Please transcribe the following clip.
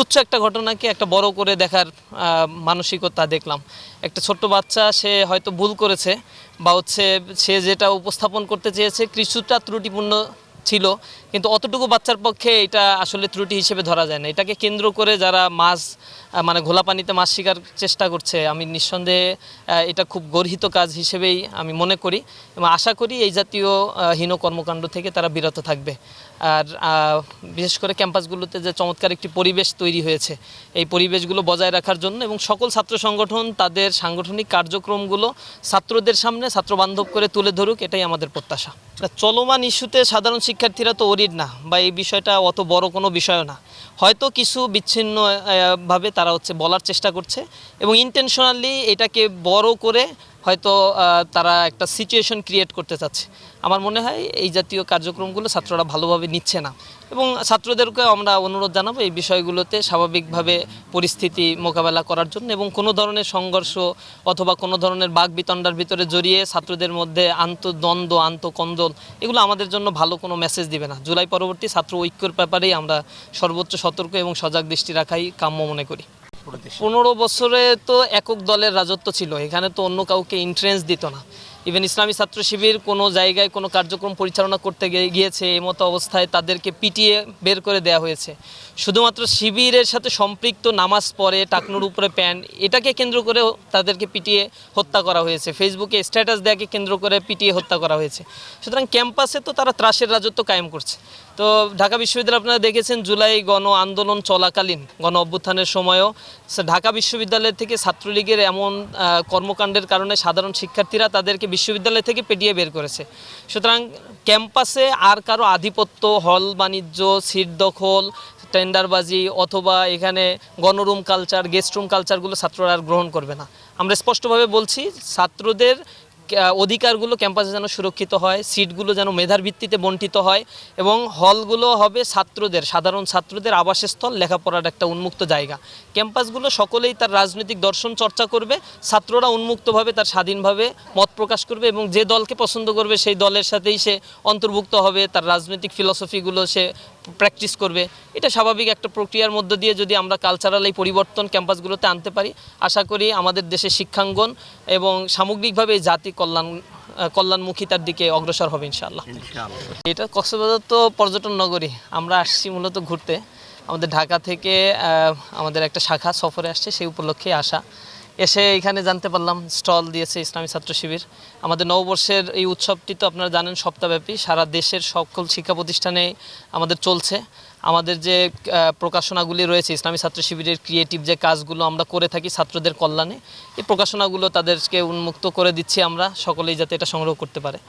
তুচ্ছ একটা ঘটনাকে একটা বড় করে দেখার মানসিকতা দেখলাম। একটা ছোট্ট বাচ্চা, সে হয়তো ভুল করেছে বা হচ্ছে সে যেটা উপস্থাপন করতে চেয়েছে, কিছুটা ত্রুটিপূর্ণ ছিল। কিন্তু অতটুকু বাচ্চার পক্ষে এটা আসলে ত্রুটি হিসেবে ধরা যায় না। এটাকে কেন্দ্র করে যারা মাছ মানে ঘোলা পানিতে মাছ শিকার চেষ্টা করছে, আমি নিঃসন্দেহে এটা খুব গর্হিত কাজ হিসেবেই আমি মনে করি এবং আশা করি এই জাতীয় হীন কর্মকাণ্ড থেকে তারা বিরত থাকবে। আর বিশেষ করে ক্যাম্পাসগুলোতে যে চমৎকার একটি পরিবেশ তৈরি হয়েছে, এই পরিবেশগুলো বজায় রাখার জন্য এবং সকল ছাত্র সংগঠন তাদের সাংগঠনিক কার্যক্রমগুলো ছাত্রদের সামনে, ছাত্রবান্ধব করে তুলে ধরুক, এটাই আমাদের প্রত্যাশা। চলমান ইস্যুতে সাধারণ শিক্ষার্থীরা তো অরিড না বা এই বিষয়টা অত বড় কোনো বিষয়ও না। হয়তো কিছু বিচ্ছিন্ন ভাবে তারা হচ্ছে বলার চেষ্টা করছে এবং ইন্টেনশনালি এটাকে বড় করে হয়তো তারা একটা সিচুয়েশন ক্রিয়েট করতে চাচ্ছে। আমার মনে হয় এই জাতীয় কার্যক্রমগুলো ছাত্ররা ভালোভাবে নিচ্ছে না। এবং ছাত্রদেরকে আমরা অনুরোধ জানাব এই বিষয়গুলোতে স্বাভাবিকভাবে পরিস্থিতি মোকাবেলা করার জন্য এবং কোনো ধরনের সংঘর্ষ অথবা কোনো ধরনের বাঘ বিতণ্ডার ভিতরে জড়িয়ে ছাত্রদের মধ্যে আন্তদ্বন্দ্ব, আন্তকন্দল, এগুলো আমাদের জন্য ভালো কোনো মেসেজ দিবে না। জুলাই পরবর্তী ছাত্র ঐক্যর ব্যাপারেই আমরা সর্বোচ্চ সতর্ক এবং সজাগ দৃষ্টি রাখাই কাম্য মনে করি। পনেরো বছরে তো একক দলের রাজত্ব ছিল, এখানে তো অন্য কাউকে ইন্ট্রেন্স দিত না। ইভেন ইসলামী ছাত্র শিবির কোনো জায়গায় কোনো কার্যক্রম পরিচালনা করতে গিয়েছে, এই মতো অবস্থায় তাদেরকে পিটিয়ে বের করে দেওয়া হয়েছে। শুধুমাত্র শিবিরের সাথে সম্পৃক্ত নামাজ পড়ে, টাকনুর উপরে প্যান্ট, এটাকে কেন্দ্র করে তাদেরকে পিটিয়ে হত্যা করা হয়েছে। ফেসবুকে স্ট্যাটাস দেয়াকে কেন্দ্র করে পিটিয়ে হত্যা করা হয়েছে। সুতরাং ক্যাম্পাসে তো তারা ত্রাসের রাজত্ব কায়েম করছে। তো ঢাকা বিশ্ববিদ্যালয় আপনারা দেখেছেন, জুলাই গণ আন্দোলন চলাকালীন গণ অভ্যুত্থানের সময়ও ঢাকা বিশ্ববিদ্যালয় থেকে ছাত্রলীগের এমন কর্মকাণ্ডের কারণে সাধারণ শিক্ষার্থীরা তাদেরকে বিশ্ববিদ্যালয় থেকে পেটিয়ে বের করেছে। সুতরাং ক্যাম্পাসে আর কারও আধিপত্য, হল, বাণিজ্য, সিট দখল, টেন্ডারবাজি অথবা এখানে গণরুম কালচার, গেস্ট রুম কালচারগুলো ছাত্ররা আর গ্রহণ করবে না। আমরা স্পষ্টভাবে বলছি, ছাত্রদের অধিকারগুলো ক্যাম্পাসে যেন সুরক্ষিত হয়, সিটগুলো যেন মেধার ভিত্তিতে বন্টিত হয় এবং হলগুলো হবে ছাত্রদের, সাধারণ ছাত্রদের আবাসস্থল, লেখাপড়ার একটা উন্মুক্ত জায়গা। ক্যাম্পাসগুলো সকলেই তার রাজনৈতিক দর্শন চর্চা করবে, ছাত্ররা উন্মুক্তভাবে তার স্বাধীনভাবে মত প্রকাশ করবে এবং যে দলকে পছন্দ করবে সেই দলের সাথেই সে অন্তর্ভুক্ত হবে তার রাজনৈতিক ফিলসফিগুলো সে প্র্যাকটিস করবে। এটা স্বাভাবিক একটা প্রক্রিয়ার মধ্য দিয়ে যদি আমরা কালচারাল এই পরিবর্তন ক্যাম্পাসগুলোতে আনতে পারি আশা করি আমাদের দেশের শিক্ষাঙ্গন এবং সামগ্রিকভাবে এই জাতি কল্যাণ কল্যাণমুখিতার দিকে অগ্রসর হবে ইনশাআল্লাহ। এটা কক্সবাজার তো পর্যটন নগরী। আমরা আসছি মূলত ঘুরতে। আমাদের ঢাকা থেকে আমাদের একটা শাখা সফরে আসছে সেই উপলক্ষে আসা। এসে এখানে জানতে পারলাম, স্টল দিয়েছে ইসলামী ছাত্র শিবির। আমাদের নববর্ষের এই উৎসবটি তো আপনারা জানেন, সপ্তাহব্যাপী। সারা দেশের সকল শিক্ষা প্রতিষ্ঠানে আমাদের চলছে। আমাদের যে প্রকাশনাগুলি রয়েছে, ইসলামী ছাত্র শিবিরের ক্রিয়েটিভ যে কাজগুলো আমরা করে থাকি ছাত্রদের কল্যাণে, এই প্রকাশনাগুলো তাদেরকে উন্মুক্ত করে দিচ্ছি আমরা, সকলেই যাতে এটা সংগ্রহ করতে পারে।